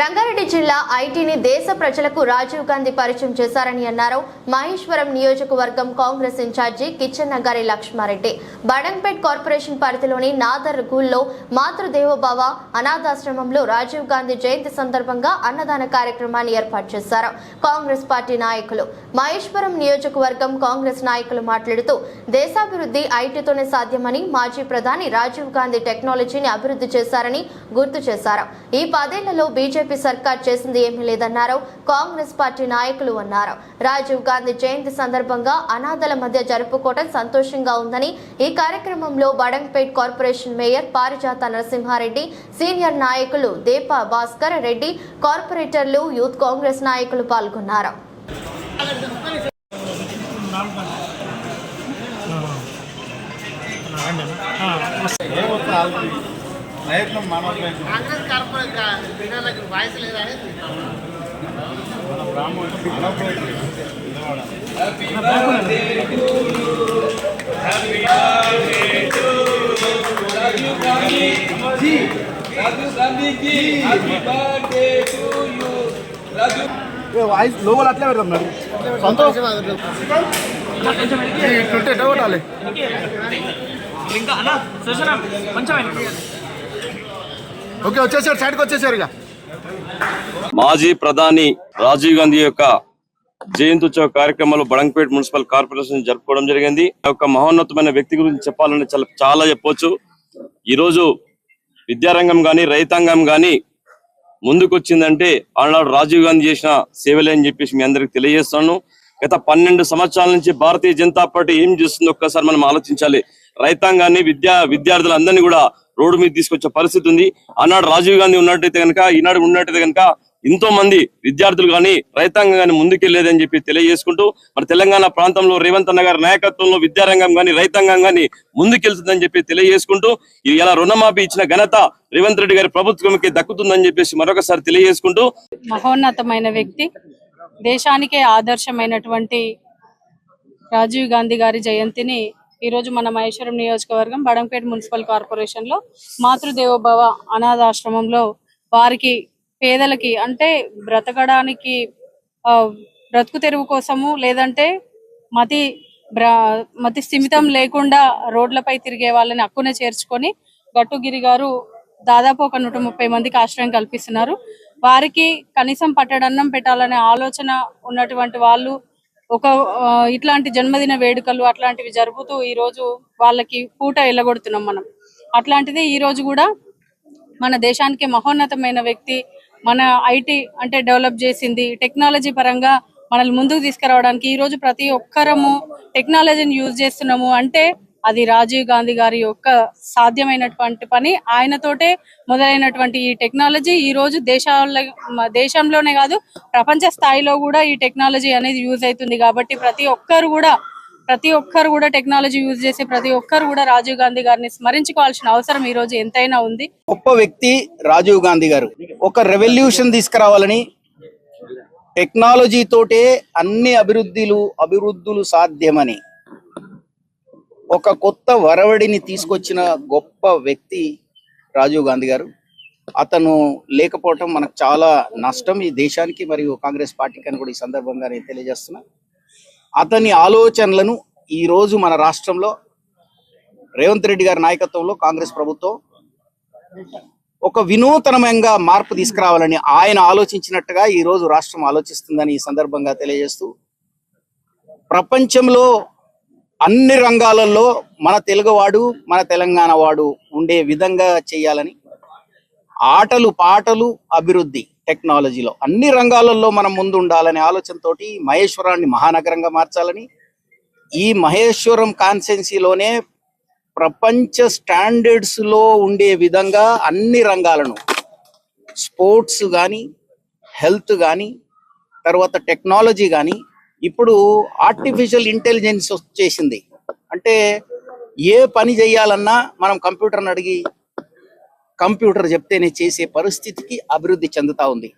రంగారెడ్డి జిల్లా ఐటీని దేశ ప్రజలకు రాజీవ్ గాంధీ పరిచయం చేశారని అన్నారు. మహేశ్వరం నియోజకవర్గం Congress in charge Kichennagari Lakshma Reddy. Badangpet corporation పరిధిలోని నాదర్ గూల్లో మాతృదేవోభవ అనాథాశ్రమంలో రాజీవ్ గాంధీ జయంతి సందర్భంగా అన్నదాన కార్యక్రమాన్ని ఏర్పాటు చేశారు. కాంగ్రెస్ పార్టీ నాయకులు మహేశ్వరం నియోజకవర్గం కాంగ్రెస్ నాయకులు మాట్లాడుతూ దేశాభివృద్ధి ఐటీతోనే సాధ్యమని మాజీ ప్రధాని రాజీవ్ గాంధీ టెక్నాలజీని అభివృద్ధి చేశారని గుర్తు చేశారు. ఈ పదేళ్ళలో బీజేపీ సర్కార్ చేసింది ఏమీ లేదన్నారు. కాంగ్రెస్ పార్టీ నాయకులు అన్నారు. రాజీవ్ గాంధీ జయంతి సందర్భంగా అనాథల మధ్య జరుపుకోవడం సంతోషంగా ఉందని ఈ కార్యక్రమంలో బడంగ్పేట్ కార్పొరేషన్ మేయర్ పారిజాత నరసింహారెడ్డి సీనియర్ నాయకులు దేపా భాస్కర్ రెడ్డి కార్పొరేటర్లు యూత్ కాంగ్రెస్ నాయకులు పాల్గొన్నారు. ప్రయత్నం మానవ ప్రయత్నం కాంగ్రెస్ కార్పొరేట్ బిడ్డలకు వాయిస్ లేదా వాయిస్ లోగోలు అట్లే పెడతాం మరి సంతోషం ట్వంటీ ఎట్లా కొట్టాలి ఇంకా అన్న సుశనం కొంచెం ఓకే వచ్చేసారు సైడ్కి వచ్చేసారు ఇక. మాజీ ప్రధాని రాజీవ్ గాంధీ యొక్క జయంత్యుత్సవ కార్యక్రమంలో బడంగపేట మున్సిపల్ కార్పొరేషన్ జరుపుకోవడం జరిగింది. ఒక యొక్క మహోన్నతమైన వ్యక్తి గురించి చెప్పాలంటే చాలా చాలా చెప్పొచ్చు. ఈరోజు విద్యారంగం కానీ రైతాంగం కానీ ముందుకొచ్చిందంటే ఆనాడు రాజీవ్ గాంధీ చేసిన సేవలే అని చెప్పేసి మీ అందరికి తెలియజేస్తాను. గత పన్నెండు సంవత్సరాల నుంచి భారతీయ జనతా పార్టీ ఏం చేస్తుందో ఒక్కసారి మనం ఆలోచించాలి. రైతాంగాన్ని విద్యా విద్యార్థులందరినీ కూడా రోడ్డు మీద తీసుకొచ్చే పరిస్థితి ఉంది. ఆనాడు రాజీవ్ గాంధీ ఉన్నట్టయితే కనుక ఈనాడు ఉన్నట్టయితే కనుక ఎంతో మంది విద్యార్థులు కానీ రైతాంగం కానీ ముందుకెళ్ళేదని చెప్పి తెలియజేసుకుంటూ మరి తెలంగాణ ప్రాంతంలో రేవంత్ అన్న గారి నాయకత్వంలో విద్యారంగం కానీ రైతాంగం కానీ ముందుకెళ్తుందని చెప్పి తెలియజేసుకుంటూ ఇది ఇలా రుణమాఫీ ఇచ్చిన ఘనత రేవంత్ రెడ్డి గారి ప్రభుత్వంకి దక్కుతుందని చెప్పేసి మరొకసారి తెలియజేసుకుంటూ మహోన్నతమైన వ్యక్తి దేశానికే ఆదర్శమైనటువంటి రాజీవ్ గాంధీ గారి జయంతిని ఈరోజు మన మహేశ్వరం నియోజకవర్గం బడంపేట మున్సిపల్ కార్పొరేషన్లో మాతృదేవోభవ అనాథాశ్రమంలో వారికి పేదలకి అంటే బ్రతకడానికి ఆ, బ్రతుకు తెరువు కోసము లేదంటే మతి బ్ర మతి స్థిమితం లేకుండా రోడ్లపై తిరిగే వాళ్ళని అక్కున చేర్చుకొని గట్టుగిరి గారు దాదాపు ఒక నూట ముప్పై మందికి ఆశ్రయం కల్పిస్తున్నారు. వారికి కనీసం పట్టడన్నం పెట్టాలనే ఆలోచన ఉన్నటువంటి వాళ్ళు ఒక ఇట్లాంటి జన్మదిన వేడుకలు అట్లాంటివి జరుపుతూ ఈ రోజు వాళ్ళకి పూట వెళ్ళగొడుతున్నాం మనం. అట్లాంటిది ఈ రోజు కూడా మన దేశానికి మహోన్నతమైన వ్యక్తి మన ఐటీ అంటే డెవలప్ చేసింది టెక్నాలజీ పరంగా మనల్ని ముందుకు తీసుకురావడానికి ఈ రోజు ప్రతి ఒక్కరము టెక్నాలజీని యూజ్ చేస్తున్నాము. అంటే అది రాజీవ్ గాంధీ గారి యొక్క సాధ్యమైనటువంటి పని. ఆయనతోటే మొదలైనటువంటి ఈ టెక్నాలజీ ఈ రోజు దేశాల దేశంలోనే కాదు ప్రపంచ స్థాయిలో కూడా ఈ టెక్నాలజీ అనేది యూజ్ అవుతుంది కాబట్టి ప్రతి ఒక్కరు కూడా ప్రతి ఒక్కరు కూడా టెక్నాలజీ యూజ్ చేసే ప్రతి ఒక్కరు కూడా రాజీవ్ గాంధీ గారిని స్మరించుకోవాల్సిన అవసరం ఈ రోజు ఎంతైనా ఉంది. గొప్ప వ్యక్తి రాజీవ్ గాంధీ గారు. ఒక రెవల్యూషన్ తీసుకురావాలని టెక్నాలజీ తోటే అన్ని అభివృద్ధిలు అభివృద్ధులు సాధ్యమని ఒక కొత్త వరవడిని తీసుకొచ్చిన గొప్ప వ్యక్తి రాజీవ్ గాంధీ గారు. అతను లేకపోవటం మనకు చాలా నష్టం ఈ దేశానికి మరియు కాంగ్రెస్ పార్టీకి అని కూడా ఈ సందర్భంగా నేను తెలియజేస్తున్నా. అతని ఆలోచనలను ఈ రోజు మన రాష్ట్రంలో రేవంత్ రెడ్డి గారి నాయకత్వంలో కాంగ్రెస్ ప్రభుత్వం ఒక వినూతనమైన మార్పు తీసుకురావాలని ఆయన ఆలోచించినట్టుగా ఈ రోజు రాష్ట్రం ఆలోచిస్తుందని ఈ సందర్భంగా తెలియజేస్తూ ప్రపంచంలో అన్ని రంగాలలో మన తెలుగువాడు మన తెలంగాణ వాడు ఉండే విధంగా చేయాలని ఆటలు పాటలు అభివృద్ధి టెక్నాలజీలో అన్ని రంగాలలో మనం ముందు ఉండాలనే ఆలోచనతో మహేశ్వరాన్ని మహానగరంగా మార్చాలని ఈ మహేశ్వరం కాన్సెన్సీలోనే ప్రపంచ స్టాండర్డ్స్లో ఉండే విధంగా అన్ని రంగాలను స్పోర్ట్స్ కానీ హెల్త్ కానీ తర్వాత టెక్నాలజీ కానీ ఇప్పుడు ఆర్టిఫిషియల్ ఇంటెలిజెన్స్ వచ్చేసింది. అంటే ఏ పని చేయాలన్నా మనం కంప్యూటర్ని అడిగి కంప్యూటర్ చెప్తేనే చేసే పరిస్థితికి అభివృద్ధి చెందుతా ఉంది.